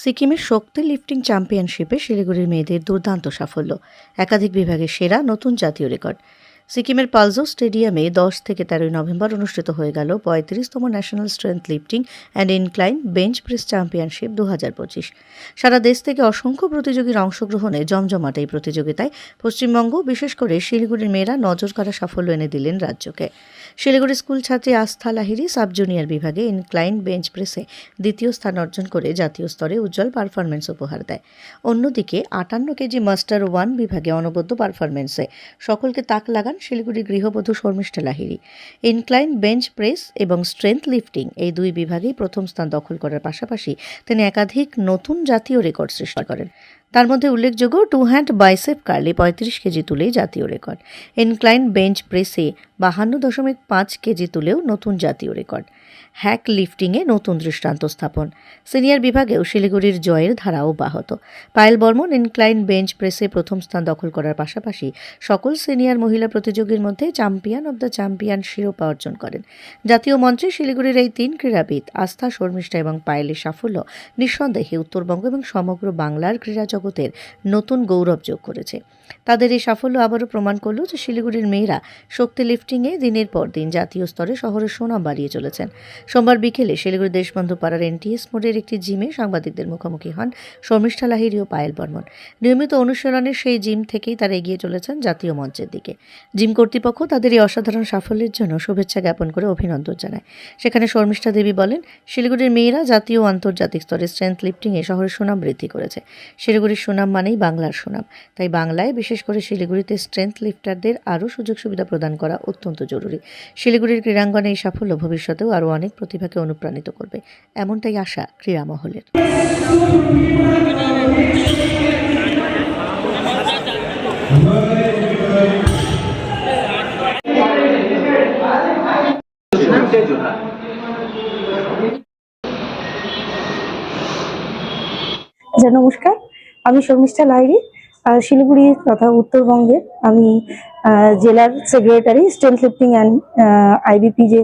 সিকিমের শক্তি লিফটিং চ্যাম্পিয়নশিপে শিলিগুড়ির মেয়েদের দুর্দান্ত সাফল্য। একাধিক বিভাগে সেরা নতুন জাতীয় রেকর্ড। সিকিমের পালজো স্টেডিয়ামে দশ থেকে তেরোই নভেম্বর অনুষ্ঠিত হয়ে গেল পঁয়ত্রিশতম national strength lifting and incline bench press championship দু হাজার পঁচিশ। সারা দেশ থেকে অসংখ্য প্রতিযোগীর অংশগ্রহণে জমজমাট এই প্রতিযোগিতায় পশ্চিমবঙ্গ, বিশেষ করে শিলিগুড়ির মেয়েরা নজর কাড়া সাফল্য এনে দিলেন রাজ্যকে। শিলিগুড়ি স্কুল ছাত্রী আস্থা লাহিরি সাব জুনিয়র বিভাগে ইনক্লাইন বেঞ্চ প্রেসে দ্বিতীয় স্থান অর্জন করে জাতীয় স্তরে উজ্জ্বল পারফরমেন্স উপহার দেয়। অন্যদিকে আটান্ন কেজি মাস্টার ওয়ান বিভাগে অনবদ্য পারফরমেন্সে সকলকে তাক লাগান শিলিগুড়ি গৃহবধূ Sharmistha Lahiri incline bench press এবং স্ট্রেংথ লিফটিং এই দুই বিভাগেই প্রথম স্থান দখল করার পাশাপাশি তিনি একাধিক নতুন জাতীয় রেকর্ড সৃষ্টি করেন। তার মধ্যে উল্লেখযোগ্য টু হ্যান্ড বাইসেপ কার্লি পঁয়ত্রিশ কেজি তুলেই জাতীয় রেকর্ড। ইনক্লাইন বেঞ্চ প্রেসে বাহান্ন দশমিক পাঁচ কেজি তুলেও নতুন জাতীয় রেকর্ড। হ্যাক লিফটিংয়ে নতুন দৃষ্টান্ত স্থাপন। সিনিয়র বিভাগেও শিলিগুড়ির জয়ের ধারা অব্যাহত। পায়েল বর্মন ইনক্লাইন বেঞ্চ প্রেসে প্রথম স্থান দখল করার পাশাপাশি সকল সিনিয়র মহিলা প্রতিযোগীর মধ্যে চ্যাম্পিয়ন অব দ্য চ্যাম্পিয়ন শিরোপা অর্জন করেন। জাতীয় মঞ্চে শিলিগুড়ির এই তিন ক্রীড়াবিদ আস্থা শর্মিষ্ঠা এবং পায়েলের সাফল্য নিঃসন্দেহে উত্তরবঙ্গ এবং সমগ্র বাংলার ক্রীড়া জগতের নতুন গৌরব যোগ করেছে। তাদের এই সাফল্য আবারও প্রমাণ করল যে শিলিগুড়ির মেয়েরা শক্তি লিফটিংয়ে দিনের পর দিন জাতীয় স্তরে শহরের সুনাম বাড়িয়ে চলেছেন। সোমবার বিকেলে শিলিগুড়ি দেশবন্ধু পাড়ার এনটিএস মোড়ের একটি জিমে সাংবাদিকদের মুখোমুখি হন শর্মিষ্ঠা লাহিরি ও পায়েল বর্মন। নিয়মিত অনুশীলনের সেই জিম থেকেই তারা এগিয়ে চলেছেন জাতীয় মঞ্চের দিকে। জিম কর্তৃপক্ষ তাদের এই অসাধারণ সাফল্যের জন্য শুভেচ্ছা জ্ঞাপন করে অভিনন্দন জানায়। সেখানে শর্মিষ্ঠা দেবী বলেন, শিলিগুড়ির মেয়েরা জাতীয় ও আন্তর্জাতিক স্তরে স্ট্রেংথ লিফটিংয়ে শহরের সুনাম বৃদ্ধি করেছে। শিলিগুড়ির সুনাম মানেই বাংলার সুনাম। তাই বাংলায় বিশেষ করে শিলিগুড়িতে স্ট্রেংথ লিফটারদের আরও সুযোগ সুবিধা প্রদান করা অত্যন্ত জরুরি। শিলিগুড়ির ক্রীড়াঙ্গনে এই সাফল্য ভবিষ্যতেও আরও অনেক প্রতিভাকে অনুপ্রাণিত করবে। এমনটাই আশা ক্রীড়া মহলের নমস্কার। আমি শর্মিষ্ঠা লাইরি শিলিগুড়ি তথা উত্তরবঙ্গের আমি জেলার secretary steel lifting and IBP যে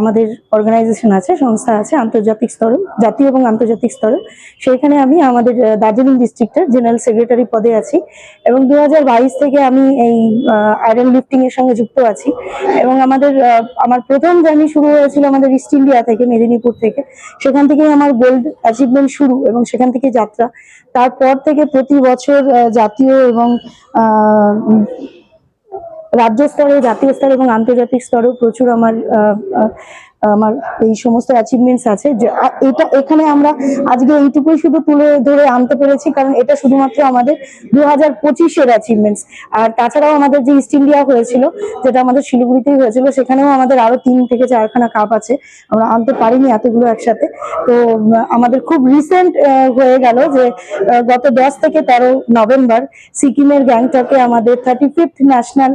আমাদের অর্গানাইজেশন আছে, সংস্থা আছে, আন্তর্জাতিক স্তরে, জাতীয় এবং আন্তর্জাতিক স্তরে, সেইখানে আমি আমাদের দার্জিলিং ডিস্ট্রিক্টের জেনারেল সেক্রেটারি পদে আছি এবং দু হাজার বাইশ থেকে আমি এই আয়রন লিফটিং এর সঙ্গে যুক্ত আছি এবং আমাদের আমার প্রথম জার্নি শুরু হয়েছিল আমাদের ইস্ট ইন্ডিয়া থেকে, মেদিনীপুর থেকে। সেখান থেকেই আমার গোল্ড অ্যাচিভমেন্ট শুরু এবং সেখান থেকে যাত্রা। তারপর থেকে প্রতি বছর জাতীয় এবং রাজ্য স্তরে জাতীয় স্তরে এবং আন্তর্জাতিক স্তরেও প্রচুর আমার আমার এই সমস্ত অ্যাচিভমেন্টস আছে। যে এটা এখানে আমরা আজকে এইটুকুই শুধু তুলে ধরে আনতে পেরেছি, কারণ এটা শুধুমাত্র আমাদের দু হাজার পঁচিশের অ্যাচিভমেন্টস আর তাছাড়াও আমাদের যে ইস্ট ইন্ডিয়া হয়েছিল, যেটা আমাদের শিলিগুড়িতেই হয়েছিল, সেখানেও আমাদের আরও তিন থেকে চারখানা কাপ আছে। আমরা আনতে পারিনি এতগুলো একসাথে। তো আমাদের খুব রিসেন্ট হয়ে গেল যে গত দশ থেকে তেরো নভেম্বর সিকিমের গ্যাংটকে আমাদের thirty fifth national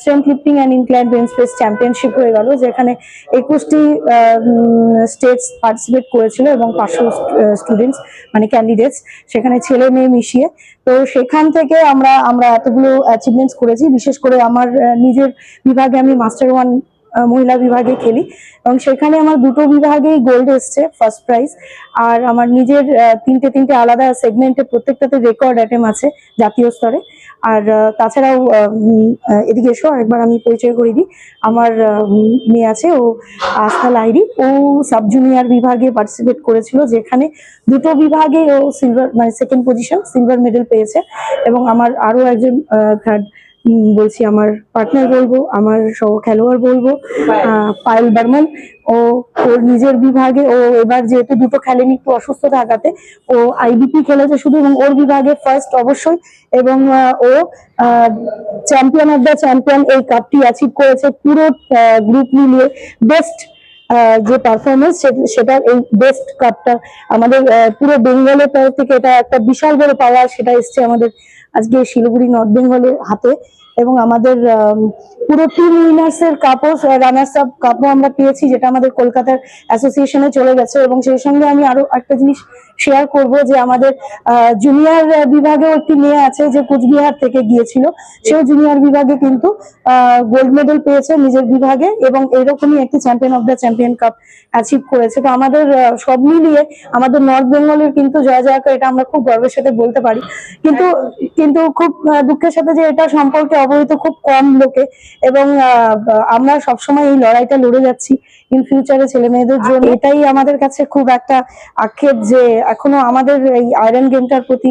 strength lifting and incline bench press championship হয়ে গেল, যেখানে একুশটি স্টেটস পার্টিসিপেট করেছিল এবং পাঁচশো স্টুডেন্টস মানে ক্যান্ডিডেটস সেখানে ছেলে মেয়ে মিশিয়ে। তো সেখান থেকে আমরা আমরা এতগুলো অ্যাচিভমেন্টস করেছি। বিশেষ করে আমার নিজের বিভাগে আমি মাস্টার ওয়ান মহিলা বিভাগে খেলি। এবং সেখানে আমার দুটো বিভাগেই গোল্ড এসছে ফার্স্ট প্রাইজ আর আমার নিজের তিনটে তিনটে আলাদা সেগমেন্টে প্রত্যেকটাতে রেকর্ড অ্যাটেম আছে জাতীয় স্তরে। আর তাছাড়াও এদিকে এসো, আরেকবার আমি পরিচয় করে দিই। আমার মেয়ে আছে, ও আস্থা লাইরি ও সাব জুনিয়র বিভাগে পার্টিসিপেট করেছিল, যেখানে দুটো বিভাগে ও সিলভার মানে সেকেন্ড পজিশন সিলভার মেডেল পেয়েছে। এবং আমার আরও একজন থার্ড বলছি আমার পার্টনার বলব আমার সহ খেলোয়াড় বলব পায়েল বর্মন। ও ওর নিজের বিভাগে ও এবার যেহেতু দুটো খেলেনি একটু অসুস্থ থাকাতে ও আইবিপি খেলেছে শুধু এবং ওর বিভাগে ফার্স্ট অবশ্যই এবং ও চ্যাম্পিয়ন অফ দ্য চ্যাম্পিয়ন এই কাপটি অ্যাচিভ করেছে পুরো গ্রুপ মিলিয়ে বেস্ট যে পারফরমেন্স সেটা এই বেস্ট কাপটা আমাদের পুরো বেঙ্গলের তরফ থেকে এটা একটা বিশাল বড় পাওয়া সেটা এসছে আমাদের আজকে শিলিগুড়ি নর্থ বেঙ্গলের হাতে। এবং আমাদের আম, পুরো টিম উইনার্স এর কাপও রানার্স আপ কাপও আমরা পেয়েছি যেটা আমাদের কলকাতার অ্যাসোসিয়েশনে চলে গেছে। এবং সেই সঙ্গে আমি আরও একটা জিনিস শেয়ার করব যে আমাদের জুনিয়র বিভাগেও একটি মেয়ে আছে যে কুচবিহার থেকে গিয়েছিল। সেও জুনিয়র বিভাগে কিন্তু গোল্ড মেডেল পেয়েছে নিজের বিভাগে এবং এরকমই একটি champion of the champion cup achieve করেছে। তো আমাদের সব মিলিয়ে আমাদের নর্থ বেঙ্গলের কিন্তু জয় জয়কার এটা আমরা খুব গর্বের সাথে বলতে পারি। কিন্তু কিন্তু খুব দুঃখের সাথে যে এটা সম্পর্কে অবহিত খুব কম লোকে এবং আমরা সবসময় এই লড়াইটা লড়ে যাচ্ছি ইন ফিউচারে ছেলে মেয়েদের জন্য। এটাই আমাদের কাছে খুব একটা আক্ষেপ যে এখনও আমাদের এই আয়রন গেমটার প্রতি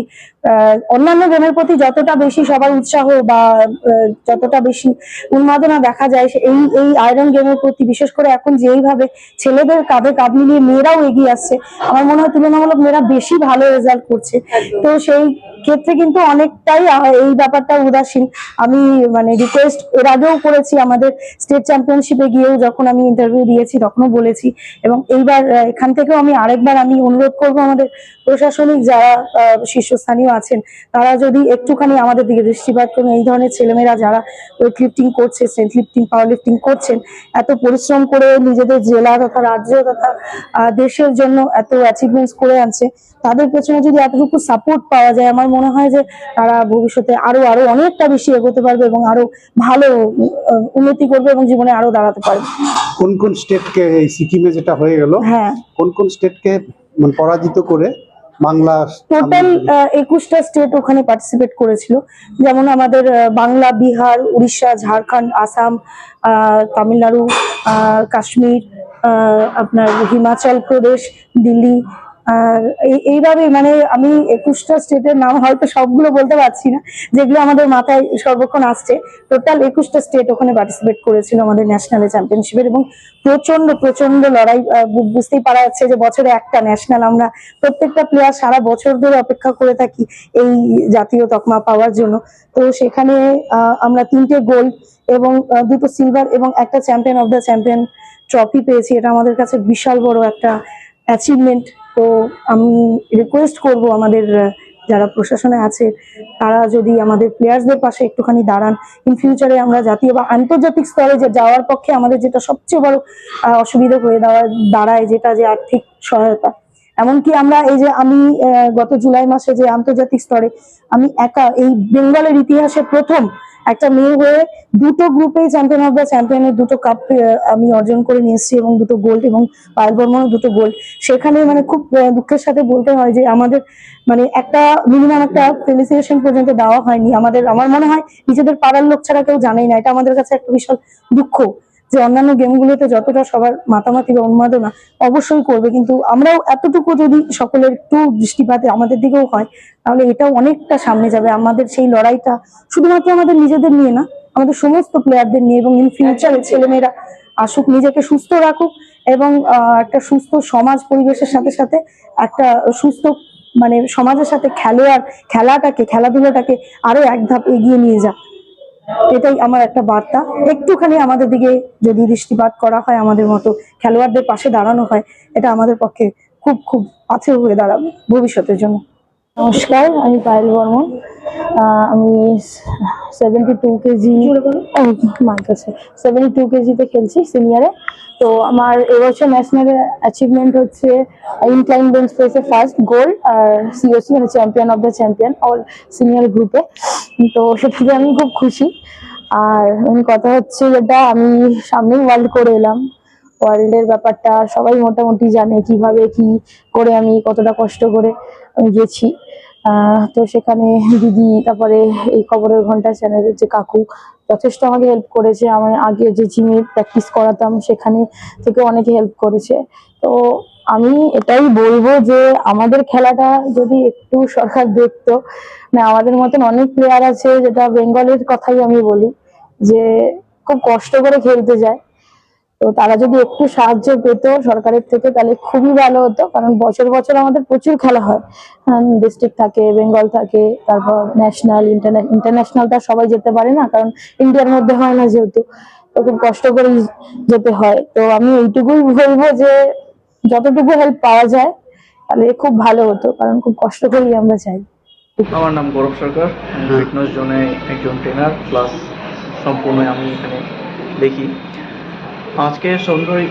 অন্যান্য গেমের প্রতি যতটা বেশি সবার উৎসাহ বা যতটা বেশি উন্মাদনা দেখা যায় এই এই আয়রন গেমের প্রতি বিশেষ করে এখন যেইভাবে ছেলেদের কাঁধে কাঁধ মিলিয়ে মেয়েরাও এগিয়ে আসছে আমার মনে হয় তুলনামূলক মেয়েরা বেশি ভালো রেজাল্ট করছে। তো সেই ক্ষেত্রে কিন্তু অনেকটাই এই ব্যাপারটা উদাসীন। আমি মানে রিকোয়েস্ট এর আগেও করেছি, আমাদের স্টেট চ্যাম্পিয়নশিপে গিয়েও যখন আমি ইন্টারভিউ দিয়েছি, তখনও বলেছি। এবং এইবার এখান থেকেও আমি আরেকবার, আমি অনুরোধ করব আমাদের প্রশাসনিক যারা শীর্ষস্থানীয় আছেন, তারা যদি একটুখানি আমাদের দিকে দৃষ্টিপাত করুন। এই ধরনের ছেলেমেয়েরা যারা ওয়েট লিফটিং করছে স্ট্রেংথ লিফটিং পাওয়ার লিফটিং করছেন, এত পরিশ্রম করে নিজেদের জেলা তথা রাজ্য তথা দেশের জন্য এত অ্যাচিভমেন্টস করে আনছে, তাদের পেছনে যদি এতটুকু সাপোর্ট পাওয়া যায়, আমার মনে হয় যে তারা ভবিষ্যতে আরও আরও অনেকটা বেশি এগোতে পারবে এবং আরও ভালো উন্নতি করবে এবং জীবনে আরও দাঁড়াতে পারবে। কোন কোন স্টেটকে এই সিকিমে যেটা হয়ে গেল হ্যাঁ। কোন কোন স্টেটকে মানে পরাজিত করে বাংলা টোটাল একুশটা স্টেট ওখানে পার্টিসিপেট করেছিল। যেমন আমাদের বাংলা বিহার উড়িষ্যা ঝাড়খণ্ড আসাম আহ, তামিলনাড়ু আহ, কাশ্মীর আহ, আপনার হিমাচল প্রদেশ দিল্লি আর এই- এইভাবে মানে আমি একুশটা স্টেটের নাম হয়তো সবগুলো বলতে পারছি না, যেগুলো আমাদের মাথায় সর্বক্ষণ আসছে। টোটাল একুশটা স্টেট ওখানে পার্টিসিপেট করেছিল আমাদের ন্যাশনাল চ্যাম্পিয়নশিপের এবং প্রচণ্ড প্রচণ্ড লড়াই বুঝতেই পারা যাচ্ছে যে বছরে একটা ন্যাশনাল আমরা প্রত্যেকটা প্লেয়ার সারা বছর ধরে অপেক্ষা করে থাকি এই জাতীয় তকমা পাওয়ার জন্য। তো সেখানে আমরা তিনটে গোল্ড এবং দুটো সিলভার এবং একটা champion of the champion trophy পেয়েছি। এটা আমাদের কাছে বিশাল বড় একটা অ্যাচিভমেন্ট তো আমি রিকোয়েস্ট করব আমাদের যারা প্রশাসনে আছে, তারা যদি আমাদের প্লেয়ার্সদের পাশে একটুখানি দাঁড়ান। ইন ফিউচারে আমরা জাতীয় বা আন্তর্জাতিক স্তরে যে যাওয়ার পক্ষে আমাদের যেটা সবচেয়ে বড় অসুবিধা হয়ে দাঁড়ায় দাঁড়ায় যেটা যে আর্থিক সহায়তা। এমনকি আমরা এই যে আমি গত জুলাই মাসে যে আন্তর্জাতিক স্তরে আমি একা, এই বেঙ্গলের ইতিহাসে প্রথম একটা মেয়ে হয়ে দুটো গ্রুপে চ্যাম্পিয়ন অফ দ্য চ্যাম্পিয়নের দুটো কাপ আমি অর্জন করে নিয়ে এসেছি এবং দুটো গোল্ড এবং পায়েল বর্মনও দুটো গোল্ড সেখানে মানে খুব দুঃখের সাথে বলতে হয় যে আমাদের মানে একটা মিনিমাম একটা ফেলিসিয়েশন পর্যন্ত দেওয়া হয়নি। আমাদের, আমার মনে হয় নিজেদের পাড়ার লোক ছাড়া কেউ জানেই না। এটা আমাদের কাছে একটা বিশাল দুঃখ। যে অন্যান্য গেমগুলোতে যতটা সবার মাতামাতি বা উন্মাদনা অবশ্যই করবে কিন্তু আমরাও এতটুকু যদি সকলের একটু দৃষ্টিপাতে আমাদের দিকেও হয় তাহলে এটাও অনেকটা সামনে যাবে। আমাদের সেই লড়াইটা শুধুমাত্র আমাদের নিজেদের নিয়ে না আমাদের সমস্ত প্লেয়ারদের নিয়ে এবং ইন ফিউচারে ছেলেমেয়েরা আসুক নিজেকে সুস্থ রাখুক এবং আহ, একটা সুস্থ সমাজ পরিবেশের সাথে সাথে একটা সুস্থ মানে সমাজের সাথে খেলোয়াড় খেলাটাকে খেলাধুলাটাকে আরও এক ধাপ এগিয়ে নিয়ে যাক। এটাই আমার একটা বার্তা। একটুখানি আমাদের দিকে যদি দৃষ্টিপাত করা হয় আমাদের মতো খেলোয়াড়দের পাশে দাঁড়ানো হয় এটা আমাদের পক্ষে খুব খুব পাথের হয়ে দাঁড়াবে ভবিষ্যতের জন্য। নমস্কার আমি পায়েল বর্মন। আমি সেভেন্টি টু কেজি মার কাছে সেভেন্টি টু কেজিতে খেলছি সিনিয়রে তো আমার এবছর ন্যাশনাল অ্যাচিভমেন্ট হচ্ছে ইনক্লাইন বেঞ্চ প্রেসে ফার্স্ট গোল্ড আর সিওসি মানে champion of the champion all senior গ্রুপে তো সেটাতে আমি খুব খুশি। আর কথা হচ্ছে যেটা, আমি সামনেই ওয়ার্ল্ড করে এলাম। ওয়ার্ল্ডের ব্যাপারটা সবাই মোটামুটি জানে কীভাবে কি করে আমি কতটা কষ্ট করে আমি গেছি। তো সেখানে দিদি, তারপরে এই খবরের ঘণ্টা চ্যানেলের যে কাকু, যথেষ্ট আমাকে হেল্প করেছে। আমি আগে যে জিমে প্র্যাকটিস করাতাম, সেখানে থেকে অনেকে হেল্প করেছে। তো আমি এটাই বলব যে আমাদের খেলাটা যদি একটু সরকার দেখতো মানে আমাদের মতন অনেক প্লেয়ার আছে যেটা বেঙ্গলের কথাই আমি বলি, যে খুব কষ্ট করে খেলতে যায়। তো তারা যদি একটু সাহায্য পেত সরকারের থেকে, তাহলে খুবই ভালো হতো, কারণ বছর বছর আমাদের প্রচুর খেলা হয়। ডিস্ট্রিক্ট থাকে, বেঙ্গল থাকে, তারপর ন্যাশনাল ইন্টারন্যাশনালটা সবাই যেতে পারে না, কারণ ইন্ডিয়ার মধ্যে হয় না যেহেতু। তো খুব কষ্ট করে যেতে হয়। তো আমি এইটুকুই বলব যে যতটুকু হেল্প পাওয়া যায় তাহলে খুব ভালো হতো কারণ খুব কষ্ট করেই আমরা চাই আমার নাম গৌরব সরকার হ্যাঁ। ফিটনেস জোনে একজন ট্রেনার প্লাস সম্পূর্ণ আমি এখানে দেখি। আজকে সন্ধ্যায়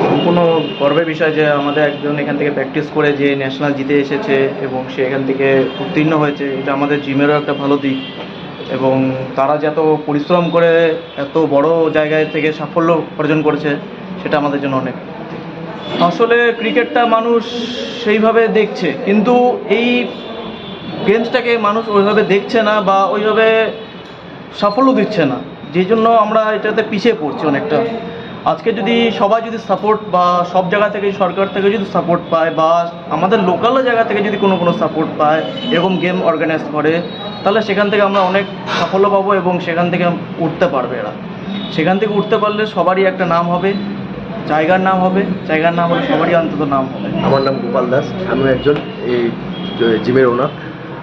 সম্পূর্ণ গর্বের বিষয় যে আমাদের একজন এখান থেকে প্র্যাকটিস করে যে ন্যাশনাল জিতে এসেছে এবং সে এখান থেকে উত্তীর্ণ হয়েছে এটা আমাদের জিমেরও একটা ভালো দিক। এবং তারা যে এত পরিশ্রম করে এত বড় জায়গায় থেকে সাফল্য অর্জন করেছে সেটা আমাদের জন্য অনেক। আসলে ক্রিকেটটা মানুষ সেইভাবে দেখছে, কিন্তু এই গেমসটাকে মানুষ ওইভাবে দেখছে না বা ওইভাবে সাফল্য দিচ্ছে না। যেই জন্য আমরা এটাতে পিছিয়ে পড়ছি অনেকটা। আজকে যদি সবাই যদি সাপোর্ট বা সব জায়গা থেকে, সরকার থেকে যদি সাপোর্ট পায় বা আমাদের লোকাল জায়গা থেকে যদি কোনো কোনো সাপোর্ট পায়, এরকম গেম অর্গানাইজ করে, তাহলে সেখান থেকে আমরা অনেক সাফল্য পাবো এবং সেখান থেকে উঠতে পারবে এরা। সেখান থেকে উঠতে পারলে সবারই একটা নাম হবে। জায়গার নাম হবে, জায়গার নাম হলে সবারই অন্তত নাম হবে। আমার নাম গোপাল দাস, আমি একজন এই জিমের ওনার।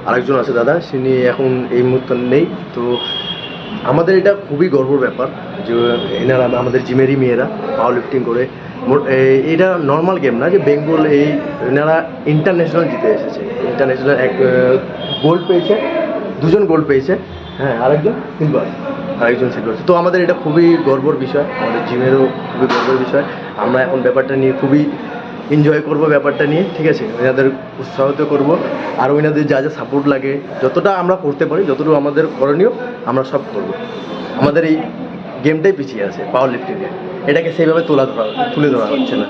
আরেকজন আছে দাদা তিনি এখন এই মুহূর্তে নেই। তো আমাদের এটা খুবই গর্বর ব্যাপার যে এনারা, আমাদের জিমেরই মেয়েরা পাওয়ার লিফটিং করে এটা নর্মাল গেম না যে বেঙ্গল এই এনারা ইন্টারন্যাশনাল জিতে এসেছে। ইন্টারন্যাশনাল এক গোল্ড পেয়েছে, দুজন গোল্ড পেয়েছে। হ্যাঁ আরেকজন সিলভার আরেকজন সিলভার তো আমাদের এটা খুবই গর্বর বিষয়, আমাদের জিমেরও খুবই গর্বের বিষয়। আমরা এখন ব্যাপারটা নিয়ে খুবই এনজয় করব ব্যাপারটা নিয়ে, ঠিক আছে? ওনাদের উৎসাহিত করব। আর ওনাদের যা যা সাপোর্ট লাগে, যতটা আমরা করতে পারি, যতটুকু আমাদের করণীয়, আমরা সব করব। আমাদের এই গেমটাই পিছিয়ে আছে পাওয়ার লিফটিংয়ে এটাকে সেইভাবে তোলা ধরা তুলে ধরা হচ্ছে না।